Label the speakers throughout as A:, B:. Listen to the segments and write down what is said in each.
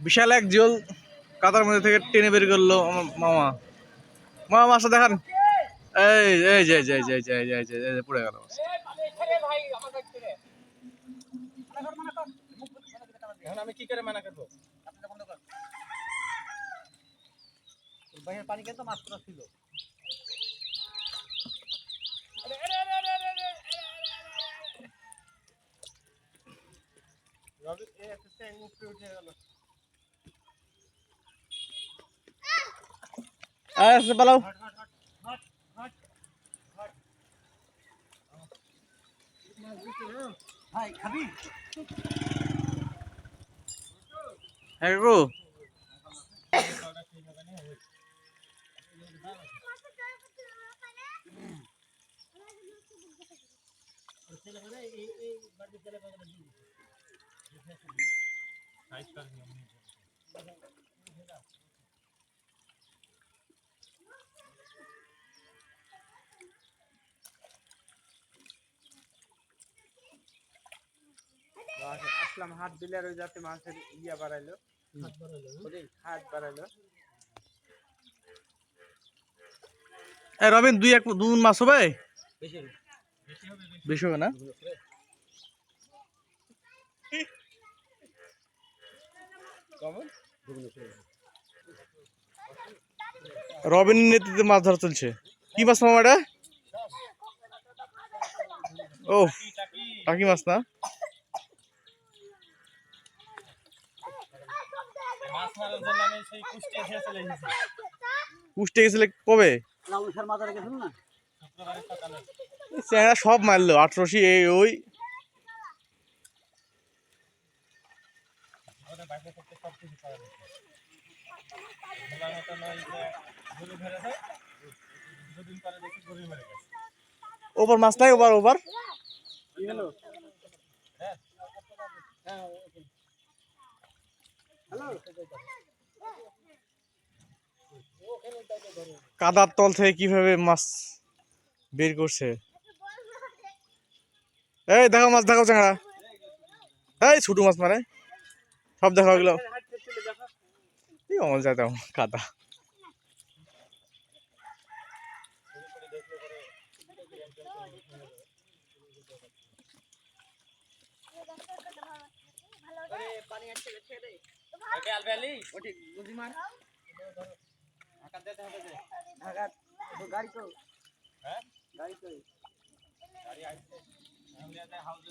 A: বিশাল এক জল কাতার মধ্যে থেকে টেনে বের করল মামা। মামা মাছটা দেখান। এই এই যে যে যে যে যে যে যে পড়ে গেল
B: আমি কি করে মানা করব?
C: বাইরের পানি কিন্তু মাছ করা ছিল।
B: একটা ট্যাঙ্ক উপরে উঠে গেল।
A: আসতে পালাও।
C: ভাই খাবি?
A: হ্যাঁ কাকু
B: আসলাম হাত দিলে আর ওই যাতে মাছের ইয়া বাড়াইলো। হাত বাড়াইলো
A: এ রবিন দুই এক দু মাছ হবে?
C: বেশি
A: বেশি হবে। না? রবিন নেতৃত্বে মাছ ধরা চলছে। কি মাছ মামা এটা? ও টাকি মাছ না? কুষ্টে গেছিলে কবে? চ্যাংড়া সব মারলো আঠারোশি এই ওই। ওপর মাছ নাই
B: কি হলো
A: কাদার তল থেকে কীভাবে মাছ বের করছে? এই দেখো মাছ দেখো চ্যাংড়া। এই, ছোট মাছ মারে। সব দেখো এগুলো। এই যায় তেমন কাদা
C: গাড়ি তো গাড়ি তো
B: গাড়ি আসছে হাউসে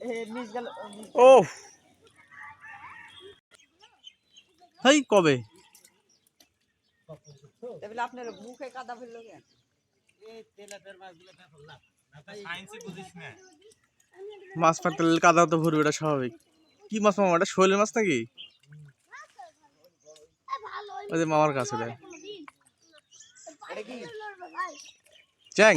A: ও হাই কবে?
C: তাহলে আপনার মুখে কাদা ফেলল কেন?
B: এই তেলাপের মাছগুলো দেখো না সায়েন্সই বুঝিস না।
A: মাছ পাততে কাদা তো ভরবে এটা স্বাভাবিক। কি মাছ মামা এটা শৈলের মাছ নাকি? ওই যে মামার কাছে চ্যাং।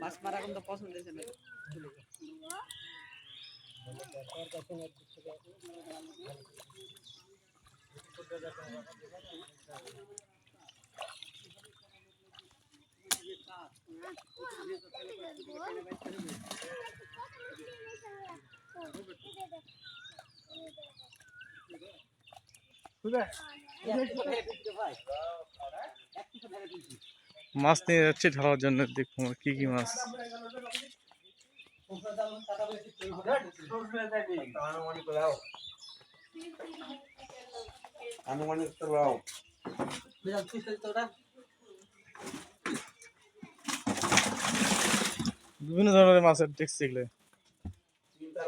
C: মাছ মারা কিন্তু পছন্দ হয়েছে না। খুদা একটু ধরে দিচ্ছি।
A: মাছ নিয়ে যাচ্ছি ঢালার জন্য দেখবো আমরা কি কি মাছ
D: আনুমানিক তো লাও
A: বিভিন্ন ধরনের মাছের দেখছি এগুলো
D: তিন চার